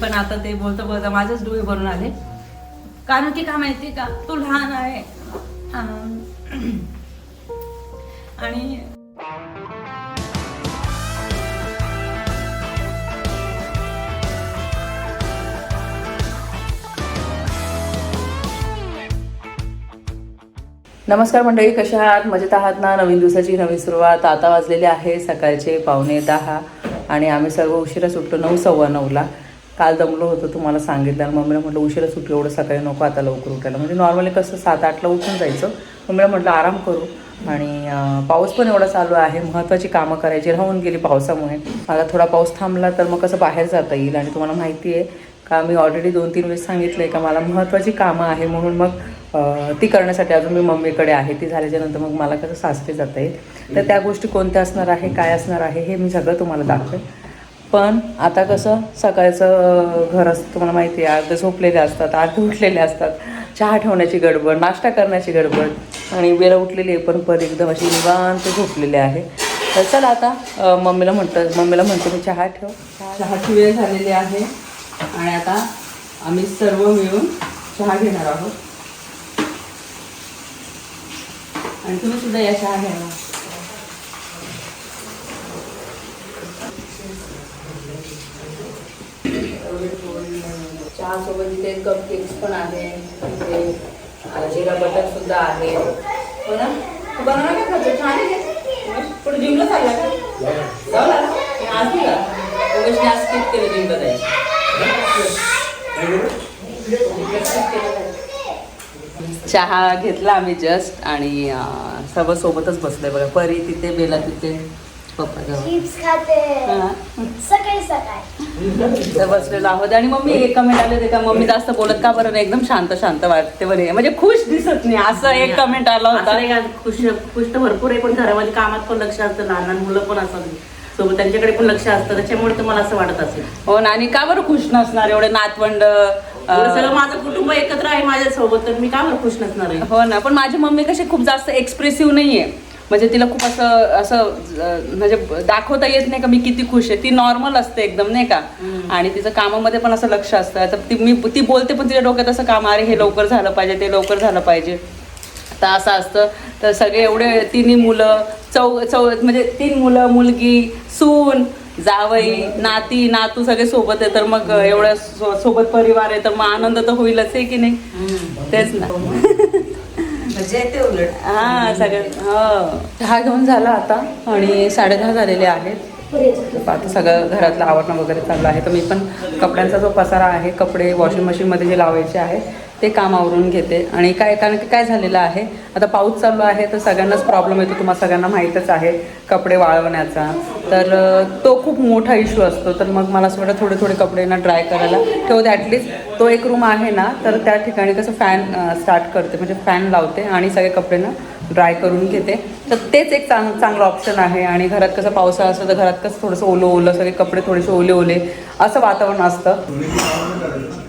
पण आता ते बोलता बोलता माझेच डोळे भरून आले. कारण की का माहिती का तू लहान आहे. आणि नमस्कार मंडळी कशा आहात? मजेत आहात ना? नवीन दिवसाची नवीन सुरुवात. आता वाजलेली आहे सकाळचे पावणे दहा आणि आम्ही सर्व उशिरा सुटलो नऊ सव्वा नऊला. काल दमलो होतो तुम्हाला सांगितलं आणि मम्मीला म्हटलं उशिरा सुटी एवढं सकाळी नको आता लवकर उठायला. म्हणजे नॉर्मली कसं सात आठला उठून जायचं. मम्मीला म्हटलं आराम करू. आणि पाऊस पण एवढा चालू आहे महत्त्वाची कामं करायची राहून गेली पावसामुळे. आता थोडा पाऊस थांबला तर मग कसं बाहेर जाता येईल आणि तुम्हाला माहिती आहे का मी ऑलरेडी दोन तीन वेळेस सांगितलं आहे का मला महत्त्वाची कामं आहे म्हणून मग ती करण्यासाठी अजून मी मम्मीकडे आहे. ती झाल्याच्यानंतर मग मला कसं सासरे जाता येईल. तर त्या गोष्टी कोणत्या असणार आहे काय असणार आहे हे मी सगळं तुम्हाला दाखवेन. पण आता कसं सकाळचं घर असतं तुम्हाला माहिती आहे अर्धे झोपलेले असतात अर्धे उठलेले असतात. चहा ठेवण्याची गडबड नाश्ता करण्याची गडबड आणि वेळा उठलेली आहे पण पर एकदम अशी निवांत झोपलेली आहे. तर चला आता मम्मीला म्हणतं मम्मीला म्हणतो मी चहा ठेव. चहाची वेळ झालेली आहे आणि आता आम्ही सर्व मिळून चहा घेणार आहोत. आणि तुम्ही सुद्धा या चहा घ्यायला चहासोबत इथे कप केक्स पण आहे इथे जिरा बटर सुद्धा आहे. हो ना? तू बनवणार का खातो छान आहे पण जिमला चालला का? जाऊ लागला? आज नाही का? उगाच आज स्किप केलं जिमला जायचं चहा घेतला आम्ही जस्ट आणि सर्व सोबतच बसलोय बघा. परी तिथे बेला तिथे. पप्पा जवळ. चिप्स खाते. हा. सकाळी सकाळी. इथं बसलेलो आहोत आणि मम्मी एक कमेंट आले ते का मम्मी जास्त बोलत का बरं एकदम शांत शांत वाटते बरे म्हणजे खुश दिसत नाही. असं एक कमेंट आला होता. खुश खुश तर भरपूर आहे पण घरामध्ये कामात पण लक्ष असतं. लहान लहान मुलं पण असतात. सोबत त्यांच्याकडे पण लक्ष असतं. त्याच्यामुळे तुम्हाला असं वाटत असेल. हो ना आणि का बरं खुश नसणार? एवढे नातवंड सगळं माझं कुटुंब एकत्र आहे माझ्या सोबत तर मी का बरं खुश नसणार आहे? हो ना पण माझी मम्मी कशी खूप जास्त एक्सप्रेसिव्ह नाहीये. म्हणजे तिला खूप असं असं म्हणजे दाखवता येत नाही का मी किती खुश आहे. ती नॉर्मल असते एकदम नाही का? आणि तिचं कामामध्ये पण असं लक्ष असतं. आता ती मी ती बोलते पण तिच्या डोक्यात असं काम अरे हे लवकर झालं पाहिजे ते लवकर झालं पाहिजे. तर असं असतं. तर सगळे एवढे तिन्ही मुलं चौ चौ म्हणजे तीन मुलं मुलगी सून जावई नाती नातू सगळे सोबत आहे. तर मग एवढ्या सोबत परिवार आहे तर मग आनंद तर होईलच आहे की नाही? तेच ना. हा सगळं हो. चहा घेऊन झाला आता आणि साडेदहा झालेले आहेत. आता सगळं घरातलं आवरणं वगैरे चाललं आहे. तर मी पण कपड्यांचा जो पसारा आहे कपडे वॉशिंग मशीनमध्ये जे लावायचे आहे ते काम आवरून घेते. आणि काय कारण की काय झालेलं आहे आता पाऊस चालू आहे तर सगळ्यांनाच प्रॉब्लेम येतो. तुम्हाला सगळ्यांना माहीतच आहे कपडे वाळवण्याचा. तर तो खूप मोठा इश्यू असतो. तर मग मला असं वाटतं थोडे थोडे कपडे ना ड्राय करायला ठेवते ॲटलिस्ट तो एक रूम आहे ना तर त्या ठिकाणी कसं फॅन स्टार्ट करते. म्हणजे फॅन लावते आणि सगळे कपडे ना ड्राय करून घेते. तर तेच एक चांग चांगलं ऑप्शन आहे. आणि घरात कसं पावसाळा असतं तर घरात कसं थोडंसं ओलं ओलं सगळे कपडे थोडेसे ओले ओले असं वातावरण असतं.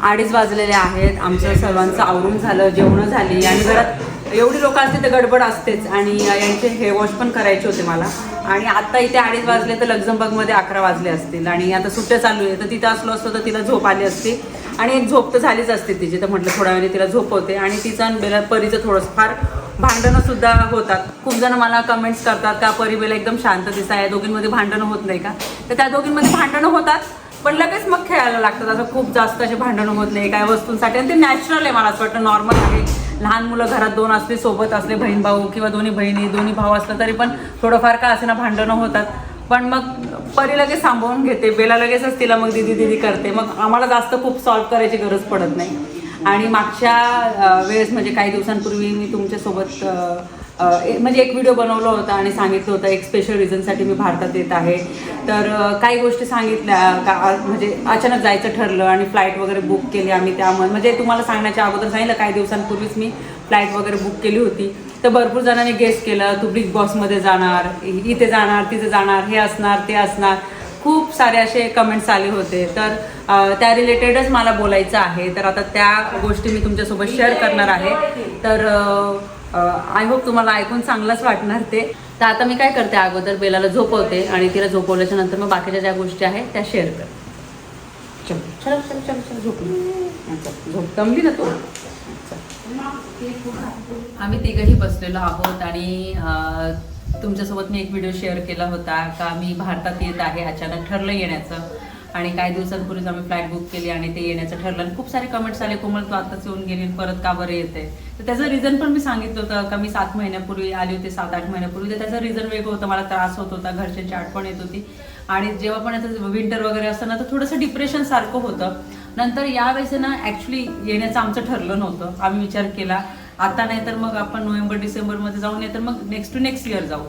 अडीच वाजलेले आहेत. आमचं सर्वांचं आवरून झालं जेवणं झाली. आणि घरात एवढी लोक असते तर गडबड असतेच. आणि यांचे हे वॉश पण करायचे होते मला. आणि आत्ता इथे अडीच वाजले तर लक्झमबर्गमध्ये अकरा वाजले असतील. आणि आता सुट्ट्या चालू आहे तर तिथं असलो असतो तर तिला झोप आली असती. आणि एक झोप तर झालीच असते तिची तर म्हटलं थोड्या वेळाने तिला झोपवते आणि तिचा आणि बेला परीचं थोडंसं फार भांडणं सुद्धा होतात. खूप जण मला कमेंट्स करतात का परी बेला एकदम शांत दिसा या दोघींमध्ये भांडणं होत नाही का? तर त्या दोघींमध्ये भांडणं होतात पण लगेच मग खेळायला लागतात. असं खूप जास्त असे भांडणं होत नाही काय वस्तूंसाठी. आणि ते नॅचरल आहे मला असं वाटतं नॉर्मल आहे. लहान मुलं घरात दोन असले सोबत असले बहीण भाऊ किंवा दोन्ही बहिणी दोन्ही भाऊ असलं तरी पण थोडंफार का असे ना भांडणं होतात. पण मग परी लगेच सांभाळून घेते बेला लगेचच तिला मग दिदी दिदी करते. मग आम्हाला जास्त खूप सॉल्व करायची गरज पडत नाही. आणि मागच्या वेळेस म्हणजे काही दिवसांपूर्वी मी तुमच्यासोबत म्हणजे एक व्हिडिओ बनवला होता आणि सांगितलं होतं एक स्पेशल रिझनसाठी मी भारतात येत आहे. तर काही गोष्टी सांगितल्या का म्हणजे अचानक जायचं ठरलं आणि फ्लाईट वगैरे बुक केली आम्ही त्यामुळे म्हणजे तुम्हाला सांगण्याच्या अगोदर सांगितलं काही दिवसांपूर्वीच मी फ्लाईट वगैरे बुक केली होती. तर भरपूर जणांनी गेस्ट केलं तू बिग बॉसमध्ये जाणार इथे जाणार तिथे जाणार हे असणार ते असणार. खूप सारे असे कमेंट्स आले होते. तर त्या रिलेटेडच मला बोलायचं आहे. तर आता त्या गोष्टी मी तुमच्यासोबत शेअर करणार आहे. तर आय होप तुम्हाला ऐकून चांगलंच वाटणार ते. तर आता मी काय करते अगोदर बेलाला झोपवते आणि तिला झोपवल्याच्या नंतर मग बाकीच्या ज्या गोष्टी आहेत त्या शेअर करते. चल चल चल चल चल झोपली झोप. दमली ना तू? आम्ही तिघही बसलेलो आहोत आणि तुमच्यासोबत मी एक व्हिडिओ शेअर केला होता का मी भारतात येत आहे अचानक ठरलं येण्याचं. आणि काही दिवसांपूर्वीच आम्ही फ्लाईट बुक केली आणि ते येण्याचं ठरलं. आणि खूप सारे कमेंट्स आले कोमल तू आताच येऊन गेली परत का बरं येते तर त्याचं रिझन पण मी सांगितलं होतं का मी सात महिन्यापूर्वी आली होती सात आठ महिन्यापूर्वी. तर त्याचं रिझन वेगळं होतं मला त्रास होत होता घरच्यांची आठवण येत होती. आणि जेव्हा पण आता विंटर वगैरे असतं ना तर थोडंसं डिप्रेशन सारखं होतं. नंतर यावेळेस ना ऍक्च्युली येण्याचं आमचं ठरलं नव्हतं. आम्ही विचार केला आता नाही तर मग आपण नोव्हेंबर डिसेंबरमध्ये जाऊ नाही तर मग नेक्स्ट टू नेक्स्ट इयर जाऊ.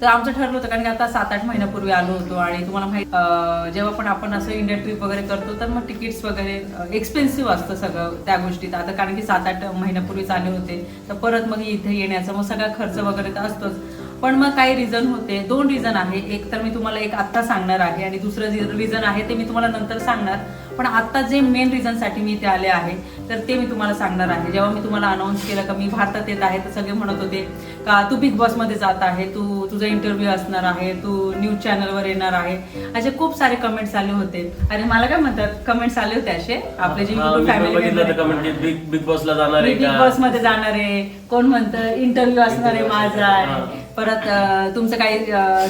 तर आमचं ठरलं होतं कारण की आता सात आठ महिन्यापूर्वी आलो होतो आणि तुम्हाला माहिती जेव्हा पण आपण असं इंडिया ट्रिप वगैरे करतो तर मग तिकीट्स वगैरे एक्सपेन्सिव्ह असतं सगळं त्या गोष्टीत. आता कारण की सात आठ महिन्यापूर्वीच आले होते तर परत मग इथे येण्याचा मग सगळा खर्च वगैरे तर असतोच. पण मग काही रिझन होते दोन रिझन आहे. एक तर मी तुम्हाला एक आत्ता सांगणार आहे आणि दुसरं रिझन आहे ते मी तुम्हाला नंतर सांगणार. पण आत्ता जे मेन रिझनसाठी मी इथे आले आहे तर ते मी तुम्हाला सांगणार आहे. जेव्हा मी तुम्हाला अनाऊन्स केलं का मी भारतात येत आहे तर सगळे म्हणत होते का तू बिग बॉसमध्ये जात आहे तू तुझा इंटरव्ह्यू असणार आहे तू न्यूज चॅनलवर येणार आहे. असे खूप सारे कमेंट्स आले होते. आणि मला काय म्हणतात कमेंट्स आले होते असे? आपले जे युट्यूब फॅमिली बिग बिग बॉसला जाणार आहे बिग का? बॉसमध्ये जाणार आहे. कोण म्हणतं इंटरव्ह्यू असणार आहे माझा. परत तुमचं काही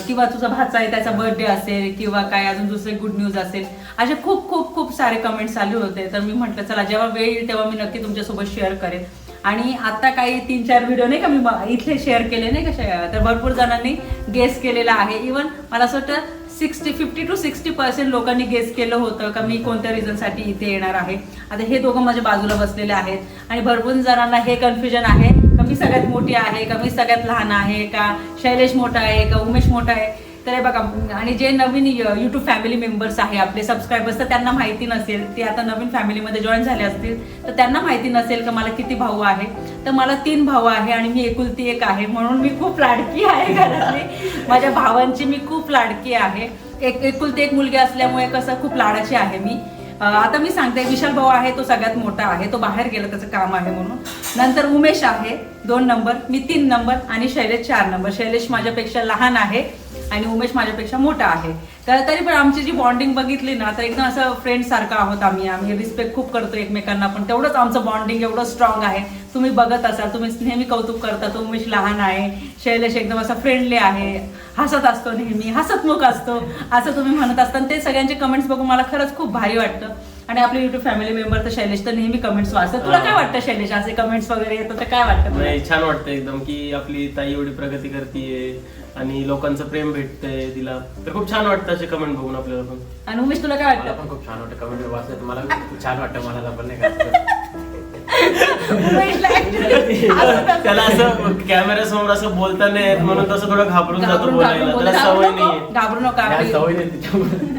किंवा तुझा भाचा आहे त्याचा बर्थडे असेल किंवा काय अजून दुसरे गुड न्यूज असेल असे खूप खूप खूप सारे कमेंट्स आले होते. तर मी म्हटलं चला जेव्हा वेळ येईल तेव्हा मी नक्की तुमच्यासोबत शेअर करेन. आणि आता काही तीन चार व्हिडिओ नाही का मी ब- इथले शेअर केले नाही का तर भरपूर जणांनी गेस केलेला आहे. इवन मला असं वाटतं sixty fifty to sixty percent लोकांनी गेस केलं होतं का मी कोणत्या रिझनसाठी इथे येणार आहे. आता हे दोघं माझ्या बाजूला बसलेले आहेत. आणि भरपूर जणांना हे कन्फ्युजन आहे. मी सगळ्यात मोठी आहे का मी सगळ्यात लहान आहे का शैलेश मोठा आहे का उमेश मोठा आहे? तर हे बघा आणि जे नवीन युट्यूब फॅमिली मेंबर्स आहे आपले सबस्क्रायबर्स तर त्यांना माहिती नसेल ते आता नवीन फॅमिलीमध्ये जॉईन झाले असतील तर त्यांना माहिती नसेल का मला किती भाऊ आहे? तर मला तीन भाऊ आहे आणि मी एकुलती एक आहे म्हणून मी खूप लाडकी आहे घरातली. माझ्या भावांची मी खूप लाडकी आहे. एक एकुलती एक मुलगी असल्यामुळे कसं खूप लाडाची आहे मी. आता मी सांगते विशाल भाऊ आहे तो सगळ्यात मोठा आहे तो बाहेर गेला त्याचं काम आहे म्हणून. नंतर उमेश आहे दोन नंबर मी तीन नंबर आणि शैलेश चार नंबर. शैलेश माझ्यापेक्षा लहान आहे आणि उमेश माझ्यापेक्षा मोठा आहे. तर तरी पण आमची जी बॉन्डिंग बघितली ना तर एकदम असं फ्रेंड सारखं आहोत आम्ही. आम्ही रिस्पेक्ट खूप करतो एकमेकांना पण. तेवढंच आमचं बॉन्डिंग एवढं स्ट्रॉंग आहे. तुम्ही बघत असाल तुम्ही नेहमी कौतुक करता तो उमेश लहान आहे शैलेश एकदम असा फ्रेंडली आहे. हसत असतो नेहमी हसतमुख असतो असं तुम्ही म्हणत असता. ते सगळ्यांचे कमेंट्स बघून मला खरंच खूप भारी वाटतं. आणि आपले युट्यूब फॅमिली मेंबर तर शैलेश तर नेहमी कमेंट्स वाचतात. तुला काय वाटतं शैलेश? असे कमेंट्स वगैरे येतात तर काय वाटतं छान वाटतं एकदम की आपली ताई एवढी प्रगती करतीये. आणि लोकांचं प्रेम भेटतंय तिला. तर खूप छान वाटतं असे कमेंट बघून आपल्याला पण. आणि उमेश तुला काय मला वाटतं? पण खूप छान वाटतं. कमेंट वाचलं मला खूप छान वाटतं मला पण नाही का? उमेशला actually हसत असतं. त्याला असं कॅमेरा समोर असं बोलता नाही येत म्हणून तसं थोडं घाबरून जातो घाबरून बोलायला त्याला घाबरू सवय नको नाहीये घाबरू नका या आपली सवय नाही त्याच्यामुळे.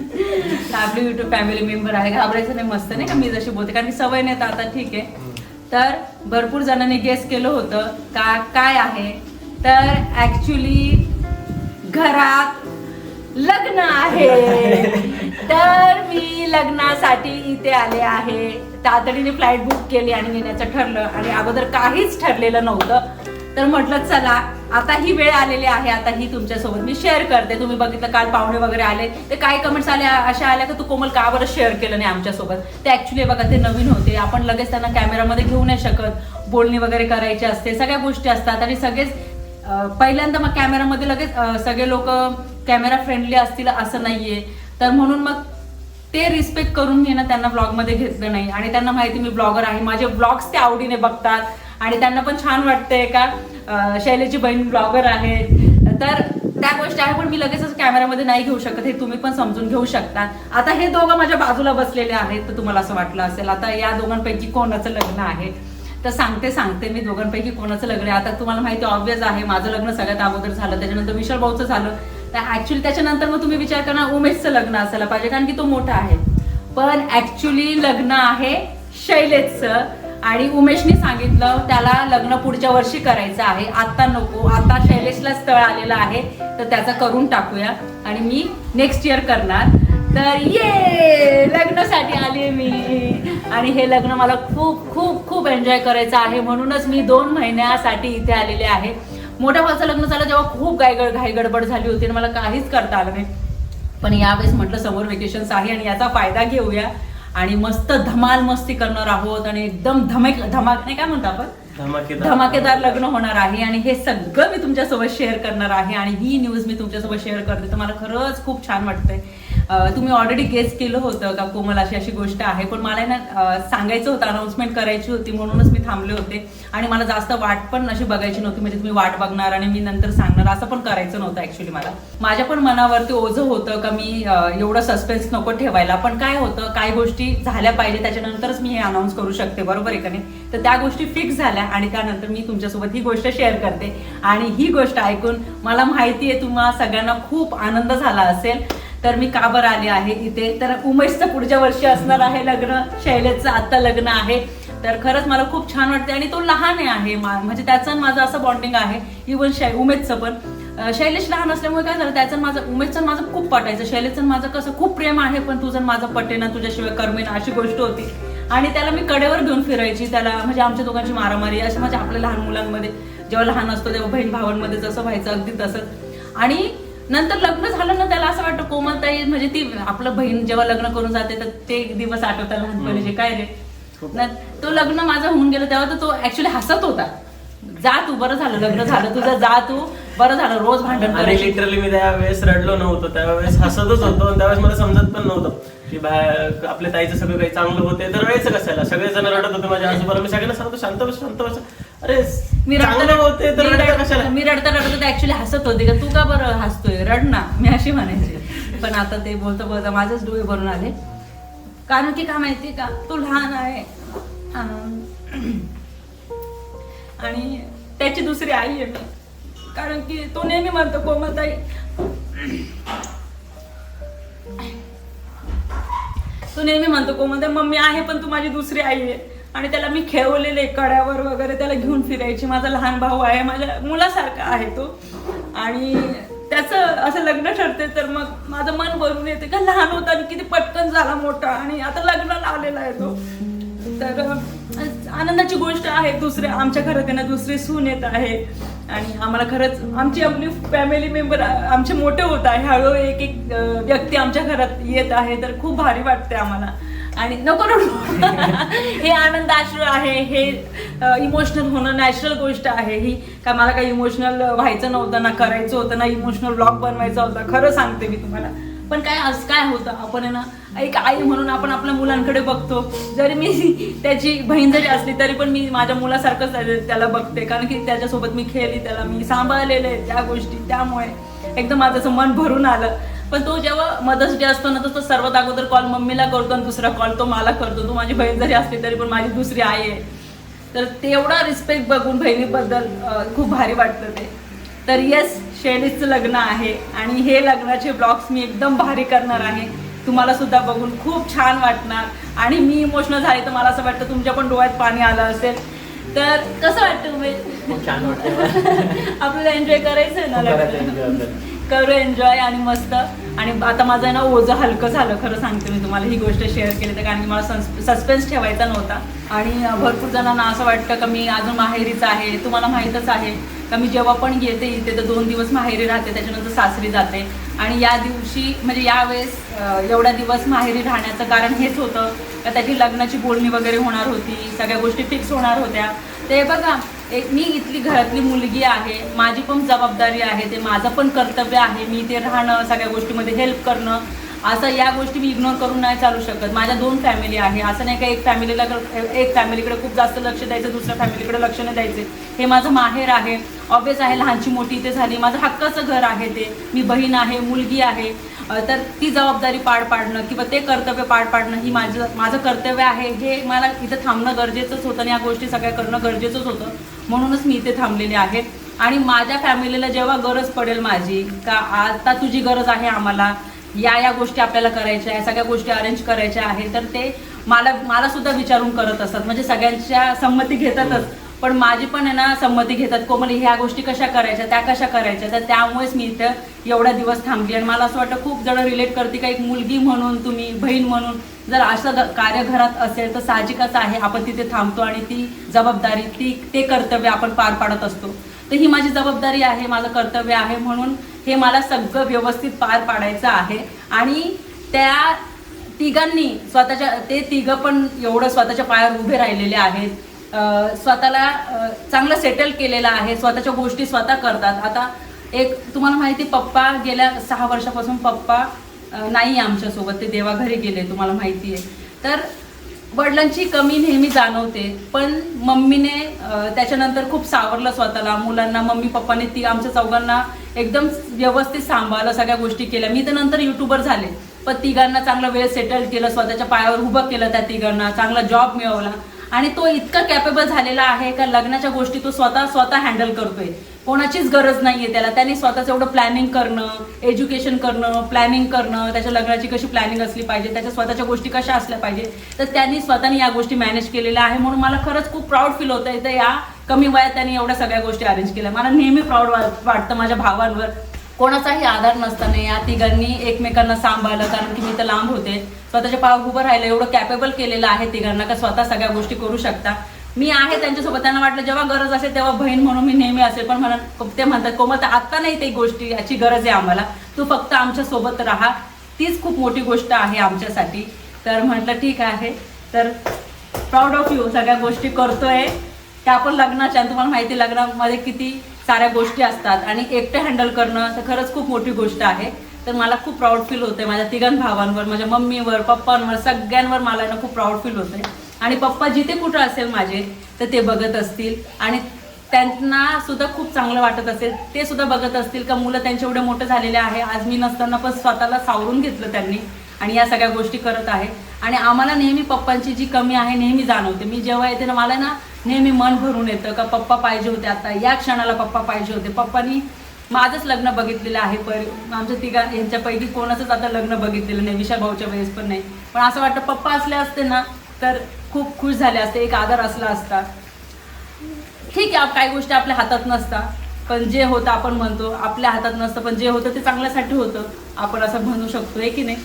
आपली युट्यूब फॅमिली मेंबर आहे. घाबरायचं नाही मस्त नाही का? मी जशी बोलते कारण की सवय नाही तर आता ठीक आहे. तर भरपूर जणांनी गेस केलं होतं का काय आहे? तर ऍक्च्युली घरात लग्न आहे. तर मी लग्नासाठी इथे आले आहे. तातडीने फ्लाईट बुक केली आणि येण्याचं ठरलं आणि अगोदर काहीच ठरलेलं नव्हतं. तर म्हटलं चला आता ही वेळ आलेली आहे. आता ही तुमच्यासोबत मी शेअर करते. तुम्ही बघितलं काल पाहुणे वगैरे आले. ते काही कमेंट्स आले अशा आल्या की तू कोमल का बरं शेअर केलं नाही आमच्यासोबत? ते ऍक्च्युली बघा ते नवीन होते. आपण लगेच त्यांना कॅमेरामध्ये घेऊ नाही शकत. बोलणी वगैरे करायची असते. सगळ्या गोष्टी असतात आणि सगळेच पहिल्यांदा मग कॅमेरामध्ये लगेच सगळे लोक कॅमेरा फ्रेंडली असतील असं नाहीये. तर म्हणून मग ते रिस्पेक्ट करून घेणं त्यांना ब्लॉगमध्ये घेतलं नाही. आणि त्यांना माहिती मी ब्लॉगर आहे. माझे ब्लॉग्स ते आवडीने बघतात. आणि त्यांना पण छान वाटतंय का शैलेची बहीण ब्लॉगर आहे. तर त्या गोष्टी आहे पण मी लगेच कॅमेरामध्ये नाही घेऊ शकत. हे तुम्ही पण समजून घेऊ शकता आता हे दोघं माझ्या बाजूला बसलेले आहेत. तर तुम्हाला असं वाटलं असेल. आता या दोघांपैकी कोणाचं लग्न आहे? तर सांगते सांगते मी दोघांपैकी कोणाचं लग्न आहे. आता तुम्हाला माहिती ऑब्विस आहे माझं लग्न सगळ्यात अगोदर झालं. त्याच्यानंतर विशाल भाऊचं झालं. तर ऍक्च्युली त्याच्यानंतर मग तुम्ही विचार करणार उमेशचं लग्न असायला पाहिजे कारण की तो मोठा आहे. पण ऍक्च्युली लग्न आहे शैलेशचं. आणि उमेशने सांगितलं त्याला लग्न पुढच्या वर्षी करायचं आहे. आता नको आता शैलेशला स्थळ आलेलं आहे तर त्याचं करून टाकूया. आणि मी नेक्स्ट इयर करणार. तर ये लग्नासाठी आली मी. आणि हे लग्न मला खूप खूप खूप एन्जॉय करायचं आहे. म्हणूनच मी दोन महिन्यासाठी इथे आलेले आहे. मोठ्या भावाचं लग्न झालं जेव्हा खूप गायगड घाई गडबड झाली होती आणि मला काहीच करता आलं नाही. पण यावेळेस म्हटलं समोर वेकेशन्स आहे आणि याचा फायदा घेऊया. आणि मस्त धमाल मस्ती करणार आहोत आणि एकदम धमक धमाक नाही काय म्हणतो आपण? धमाकेदार. धमाकेदार लग्न होणार आहे आणि हे सगळं मी तुमच्यासोबत शेअर करणार आहे आणि ही न्यूज मी तुमच्यासोबत शेअर करते. तर मला खरंच खूप छान वाटतंय. तुम्ही ऑलरेडी गेस केलं होतं का कोमल अशी अशी गोष्ट आहे? पण मला ना सांगायचं होतं अनाऊन्समेंट करायची होती म्हणूनच मी थांबले होते. आणि मला जास्त वाट पण अशी बघायची नव्हती म्हणजे तुम्ही वाट बघणार आणि मी नंतर सांगणार असं पण करायचं नव्हतं ऍक्च्युली मला. माझ्या पण मनावरती ओझं होतं का मी एवढं सस्पेन्स नको ठेवायला. पण काय होतं काय गोष्टी झाल्या पाहिजे त्याच्यानंतरच मी हे अनाऊन्स करू शकते बरोबर आहे का नाही? तर त्या गोष्टी फिक्स झाल्या आणि त्यानंतर मी तुमच्यासोबत ही गोष्ट शेअर करते. आणि ही गोष्ट ऐकून मला माहिती आहे तुम्हा सगळ्यांना खूप आनंद झाला असेल. तर मी का बरं आले आहे इथे? तर उमेशचं पुढच्या वर्षी असणार आहे लग्न शैलेशचं आत्ता लग्न आहे. तर खरंच मला खूप छान वाटते आणि तो लहान आहे मा- म्हणजे त्याचं माझं असं बॉन्डिंग आहे इवन शै उमेशचं पण. शैलेश लहान असल्यामुळे काय झालं त्याचं माझं उमेशचं माझं खूप पटायचं शैलेशचं माझं कसं खूप प्रेम आहे पण तुझं माझं माझं पटेना तुझ्याशिवाय कर्मेन अशी गोष्ट होती. आणि त्याला मी कडेवर घेऊन फिरायची. त्याला म्हणजे आमच्या दोघांची मारामारी अशी म्हणजे आपल्या लहान मुलांमध्ये जेव्हा लहान असतो तेव्हा बहीण भावांमध्ये जसं व्हायचं अगदी तसंच आणि नंतर लग्न झालं ना त्याला असं वाटतं कोमलताई म्हणजे ती आपलं बहीण जेव्हा लग्न करून जाते तर ते दिवस आठवतात लहानपणीचे काय रे. न- तो लग्न माझं होऊन गेलं तेव्हा तर तो ऍक्च्युली हसत होता. जा तू बरं झालं लग्न झालं तुझं जा तू बरं झालं रोज भांडण आणि करायची. लिटरली मी त्यावेळेस रडलो नव्हतो त्यावेळेस हसतच होतो आणि त्यावेळेस मला समजत पण नव्हतं की बाहेर आपल्या ताईचं सगळं काही चांगलं होते तर रडायचं कशाला सगळेजण रडत होते माझ्या आजूबाला मी सगळ्यांना सांगतो शांत बस शांत बस. अरे मी चांगलं होते तर कशाला? मी रडता रडता ऍक्च्युली हसत होते का तू का बरं हसतोय? रड ना मी अशी म्हणायची. पण आता ते बोलता बोलता माझेच डोळे भरून आले. कारण की काय माहिती का? तू लहान आहे. आणि त्याची दुसरी आई आहे मी. कारण की तो नेहमी म्हणतो कोमलताई तो नेहमी म्हणतो कोमलताई मम्मी आहे पण तू माझी दुसरी आई आहे. आणि त्याला मी खेळवलेले कड्यावर वगैरे त्याला घेऊन फिरायची. माझा लहान भाऊ आहे माझ्या मुलासारखा आहे तो. आणि त्याचं असं लग्न ठरते तर मग माझं मन भरून येते का लहान होता आणि किती पटकन झाला मोठा. आणि आता लग्नाला आलेला आहे तो. तर आनंदाची गोष्ट आहे दुसरे आमच्या घरात आहे ना दुसरी सून येत आहे. आणि आम्हाला खरंच आमची आपली फॅमिली मेंबर आमचे मोठे होत आहे. हळूहळू एक एक व्यक्ती आमच्या घरात येत आहे तर खूप भारी वाटते आम्हाला. आणि नको रडू. हे आनंद अश्रू आहे हे इमोशनल होणं नॅचरल गोष्ट आहे. ही का मला काही इमोशनल व्हायचं नव्हतं ना करायचं होतं ना इमोशनल ब्लॉग बनवायचा होता. खरं सांगते मी तुम्हाला. पण काय आज काय होतं? आपण आहे ना एक आई म्हणून आपण आपल्या मुलांकडे बघतो. जरी मी त्याची बहीण जरी असली तरी पण मी माझ्या मुलासारखंच त्याला- बघते. कारण की त्याच्यासोबत मी खेळली त्याला मी सांभाळलेले आहे त्या गोष्टी. त्यामुळे एकदम माझं मन भरून आलं. पण तो जेव्हा मदर्स डे असतो ना तर तो सर्वात अगोदर कॉल मम्मीला करतो आणि दुसरा कॉल तो मला करतो. तो माझी बहीण जरी असली तरी पण माझी दुसरी आई आहे. तर तेवढा रिस्पेक्ट बघून बहिणीबद्दल खूप भारी वाटतं ते. तर येस शेडीचं लग्न आहे आणि हे लग्नाचे ब्लॉग्स मी एकदम भारी करणार आहे. तुम्हाला सुद्धा बघून खूप छान वाटणार. आणि मी इमोशनल झाले तर मला असं वाटतं तुमच्या पण डोळ्यात पाणी आलं असेल. तर कसं वाटतं मला. आपल्याला एन्जॉय करायचं आहे ना करू एन्जॉय आणि मस्त. आणि आता माझं ना ओझं हलकं झालं खरं सांगते मी तुम्हाला. ही गोष्ट शेअर केली तर कारण की मला सस्पेन्स ठेवायचा नव्हता. आणि भरपूर जणांना असं वाटतं का मी अजून माहेरीच आहे तुम्हाला माहीतच आहे. का मी जेव्हा पण येते इथे तर दोन दिवस माहेरी राहते त्याच्यानंतर सासरी जाते. आणि या दिवशी म्हणजे यावेळेस अं, एवढ्या दिवस माहेरी राहण्याचं कारण हेच होतं. का त्याची लग्नाची बोलणी वगैरे होणार होती सगळ्या गोष्टी फिक्स होणार होत्या. ते बघा एक मी इथली घरातली मुलगी आहे माझी पण जबाबदारी आहे ते माझं पण कर्तव्य आहे मी ते राहणं सगळ्या गोष्टीमध्ये हेल्प करणं. असं या गोष्टी मी इग्नोर करून नाही चालू शकत. माझ्या दोन फॅमिली आहे. असं नाही का एक फॅमिलीला एक फॅमिलीकडे खूप जास्त लक्ष द्यायचं दुसऱ्या फॅमिलीकडे लक्ष नाही द्यायचे. हे माझं माहेर आहे. ऑब्विस आहे लहानची मोठी इथे झाली. माझं हक्काचं घर आहे ते. मी बहीण आहे मुलगी आहे. तर ती जबाबदारी पार पाडणं किंवा ते कर्तव्य पार पाडणं ही माझं माझं कर्तव्य आहे. हे मला इथं थांबणं गरजेचंच होतं आणि या गोष्टी सगळ्या करणं गरजेचंच होतं. म्हणूनच मी इथे थांबलेले आहे. आणि माझ्या फॅमिलीला जेव्हा गरज पडेल माझी का आता तुझी गरज आहे आम्हाला या या गोष्टी आपल्याला करायच्या आहे सगळ्या गोष्टी अरेंज करायच्या आहेत तर ते मला मला सुद्धा विचारून करत असतात. म्हणजे सगळ्यांच्या संमती घेतातच. पण माझी पण आहे ना संमती घेतात. कोमल ह्या गोष्टी कशा करायच्या? त्या कशा करायच्या? तर त्यामुळेच मी इथं एवढा दिवस थांबली आणि मला असं वाटतं खूप जण रिलेट करते का एक मुलगी म्हणून तुम्ही बहीण म्हणून. जर असं कार्य घरात असेल तर साहजिकच आहे. आपण तिथे थांबतो आणि ती जबाबदारी ती ते कर्तव्य आपण पार पाडत असतो. तर ही माझी जबाबदारी आहे माझं कर्तव्य आहे म्हणून हे मला सगळं व्यवस्थित पार पाडायचं आहे. आणि त्या तिघांनी स्वतःच्या ते तिघं पण एवढं स्वतःच्या पायावर उभे राहिलेले आहेत. स्वतःला चांगलं सेटल केलेलं आहे. स्वतःच्या गोष्टी स्वतः करतात. आता एक तुम्हाला माहिती पप्पा गेल्या सहा वर्षापासून पप्पा नाही आहे आमच्यासोबत. ते देवाघरी गेले तुम्हाला माहिती आहे. तर वडिलांची कमी नेहमी जाणवते पण मम्मीने त्याच्यानंतर खूप सावरलं स्वतःला मुलांना मम्मी पप्पाने ती आमच्या चौघांना एकदम व्यवस्थित सांभाळलं सगळ्या गोष्टी केल्या. मी तर नंतर युट्यूबर झाले पण तिघांना चांगला वेळ सेटल केलं स्वतःच्या पायावर उभं केलं त्या तिघांना चांगला जॉब मिळवला. आणि तो इतका कॅपेबल झालेला आहे का लग्नाच्या गोष्टी तो स्वतः स्वतः हँडल करतोय. कोणाचीच गरज नाहीये त्याला. त्यांनी स्वतःच एवढं प्लॅनिंग करणं एज्युकेशन करणं प्लॅनिंग करणं त्याच्या लग्नाची कशी प्लॅनिंग असली पाहिजे त्याच्या स्वतःच्या गोष्टी कशा असल्या पाहिजे तर त्यांनी स्वतःने या गोष्टी मॅनेज केलेल्या आहे. म्हणून मला खरंच खूप प्राऊड फील होतं आहे तर या कमी वयात त्यांनी एवढ्या सगळ्या गोष्टी अरेंज केल्या. मला नेहमी प्राऊड वाटतं माझ्या भावांवर. कोणाचाही आधार नसताना या तिघांनी एकमेकांना सांभाळलं कारण की मी तर लांब होते. स्वतःच्या पाव उभं राहिलं एवढं कॅपेबल केलेलं आहे तिघांना का स्वतः सगळ्या गोष्टी करू शकता? मी आहे त्यांच्यासोबत त्यांना वाटलं जेव्हा गरज असेल तेव्हा बहीण म्हणून मी नेहमी असेल पण म्हणा ते म्हणतात कोमल आत्ता नाही ते गोष्टी याची गरज आहे आम्हाला. तू फक्त आमच्यासोबत राहा. तीच खूप मोठी गोष्ट आहे आमच्यासाठी. तर म्हटलं ठीक आहे. तर प्राऊड ऑफ यू सगळ्या गोष्टी करतोय. त्या आपण लग्नाच्या तुम्हाला माहिती लग्नामध्ये किती साऱ्या गोष्टी असतात आणि एकटे हँडल करणं तर खरंच खूप मोठी गोष्ट आहे. तर मला खूप प्राऊड फील होते माझ्या तिघां भावांवर माझ्या मम्मीवर पप्पांवर सगळ्यांवर मला ना खूप प्राऊड फील होते आणि पप्पा जिथे कुठं असेल माझे तर ते बघत असतील. आणि त्यांना सुद्धा खूप चांगलं वाटत असेल. ते सुद्धा बघत असतील का मुलं त्यांचे एवढे मोठे झालेले आहे आज मी नसताना पण स्वतःला सावरून घेतलं त्यांनी. आणि या सगळ्या गोष्टी करत आहे. आणि आम्हाला नेहमी पप्पांची जी कमी आहे नेहमी जाणवते. मी जेव्हा येते ना मला ना नेहमी मन भरून येतं का पप्पा पाहिजे होते आता? या क्षणाला पप्पा पाहिजे होते. पप्पानी माझंच लग्न बघितलेलं आहे पर आमच्या तिघा यांच्यापैकी कोणाचंच आता लग्न बघितलेलं नाही. विशाल भाऊच्या वेळेस पण नाही. पण असं वाटतं पप्पा असले असते ना तर खूप खुश झाले असते. एक आदर असला असता. ठीक आहे काही गोष्टी आपल्या हातात नसतात पण जे होतं आपण म्हणतो आपल्या हातात नसतं पण जे होतं ते चांगल्यासाठी होतं. आपण असं म्हणू शकतो आहे की नाही?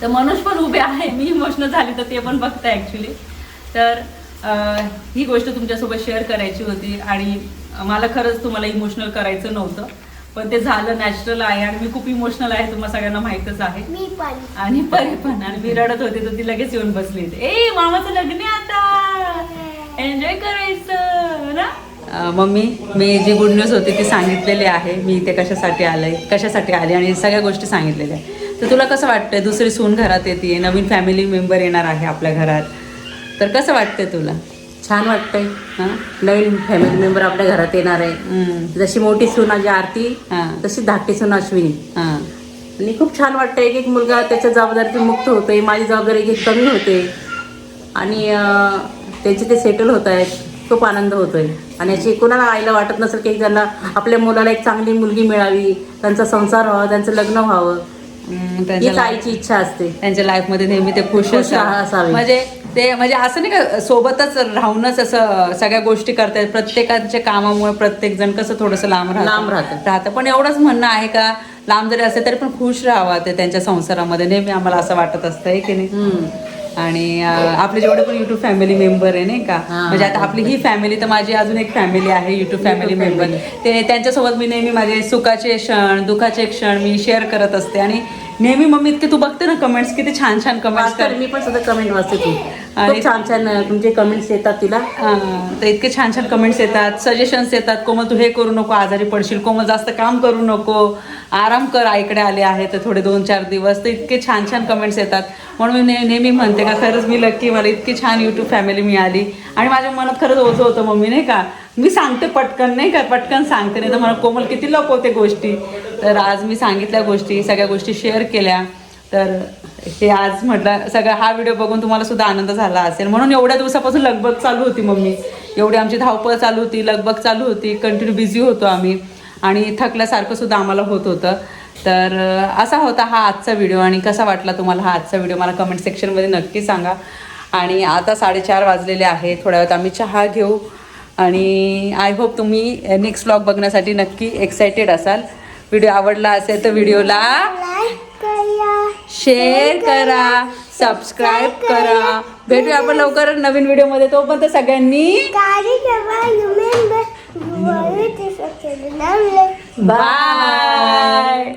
तर मनोज पण उभे आहे. मी इमोशनल झाली तर ते पण बघतं ॲक्च्युली तर ही गोष्ट तुमच्यासोबत शेअर करायची होती आणि मला खरंच तुम्हाला इमोशनल करायचं नव्हतं. पण ते झालं नॅचरल आहे आणि मी खूप इमोशनल आहे तुम्हाला सगळ्यांना माहीतच आहे. आणि परी पण आणि मी रडत होते तर ती लगेच येऊन बसली. ए मामाचं लग्न आहे आता. एन्जॉय करायचं ना? मम्मी मी जी गुड न्यूज होती ती सांगितलेली आहे. मी इथे कशासाठी आलंय कशासाठी आले आणि सगळ्या गोष्टी सांगितलेल्या आहे तर तुला कसं वाटतंय दुसरी सून घरात येते नवीन फॅमिली मेंबर येणार आहे आपल्या घरात? तर कसं वाटतंय तुला? छान वाटतंय. हां? नवीन फॅमिली मेंबर आपल्या घरात येणार आहे. जशी मोठी सून माझी आरती तशी धाकटी सून अश्विनी. आणि खूप छान वाटतं एक एक मुलगा त्याच्या जबाबदारीतून मुक्त होतोय. माझी जबाबदारी एक एक कमी होते. आणि त्यांचे ते सेटल होत आहेत. खूप आनंद होतोय. आणि अशी कोणाला आईला वाटत नसेल की त्यांना आपल्या मुलाला एक चांगली मुलगी मिळावी. त्यांचा संसार व्हावा त्यांचं लग्न व्हावं. त्यांच्या आईची इच्छा असते. त्यांच्या लाईफमध्ये नेहमी ते खुश. असावे. म्हणजे ते म्हणजे असं नाही का सोबतच राहूनच असं सगळ्या गोष्टी करतायत. प्रत्येकाच्या कामामुळे प्रत्येक जण कसं थोडंसं लांब राहतं. लांब राहतं. राहतं. पण एवढंच म्हणणं आहे का लांब जरी असेल तरी पण खुश राहावा ते त्यांच्या संसारामध्ये. नेहमी आम्हाला असं वाटत असतं आहे की नाही. आणि आपले जेवढे पण युट्यूब फॅमिली मेंबर आहे नाही का. म्हणजे आता आपली ही फॅमिली तर माझी अजून एक फॅमिली आहे युट्यूब फॅमिली मेंबर. ते त्यांच्यासोबत मी नेहमी माझे सुखाचे क्षण दुःखाचे क्षण मी शेअर करत असते. आणि नेहमी मम्मी इतके तू बघते ना कमेंट्स किती छान छान कमेंट्स मी पण सुद्धा कमेंट वाचते तू. आणि- छान छान तुमचे कमेंट्स येतात तिला. तर इतके छान छान कमेंट्स येतात सजेशन्स येतात कोमल तू हे करू नको आजारी पडशील कोमल जास्त काम करू नको आराम कर आईकडे आले आहे तर थोडे दोन चार दिवस तर इतके छान छान कमेंट्स येतात. म्हणून मी ने- नेहमी म्हणते का खरंच मी लक्की मला इतकी छान यूट्यूब फॅमिली मिळाली. आणि माझ्या मनात खरंच ओझं होतं मम्मी नाही का? मी सांगते पटकन नाही का? पटकन सांगते नाही तर मला कोमल किती लपवते गोष्टी. तर आज मी सांगितल्या गोष्टी सगळ्या गोष्टी शेअर केल्या. तर हे आज म्हटलं सगळं हा व्हिडिओ बघून तुम्हाला सुद्धा आनंद झाला असेल. म्हणून एवढ्या दिवसापासून लगबग चालू होती मम्मी. एवढी आमची धावपळ चालू होती लगबग चालू होती कंटिन्यू बिझी होतो आम्ही. आणि थकल्यासारखं सुद्धा आम्हाला होत होतं. तर असा होता हा आजचा व्हिडिओ आणि कसा वाटला तुम्हाला हा आजचा व्हिडिओ मला कमेंट सेक्शनमध्ये नक्की सांगा. आणि आता साडेचार वाजलेले आहे. थोड्या वेळात आम्ही चहा घेऊ. आणि आय होप तुम्ही नेक्स्ट ब्लॉग बघण्यासाठी नक्की एक्सायटेड असाल. व्हिडिओ आवडला असेल तर व्हिडिओला शेअर करा सबस्क्राईब करा. भेटूया आपण लवकर नवीन व्हिडिओमध्ये तोपर्यंत सगळ्यांनी गाडी ठेवा रिमेंबर बाय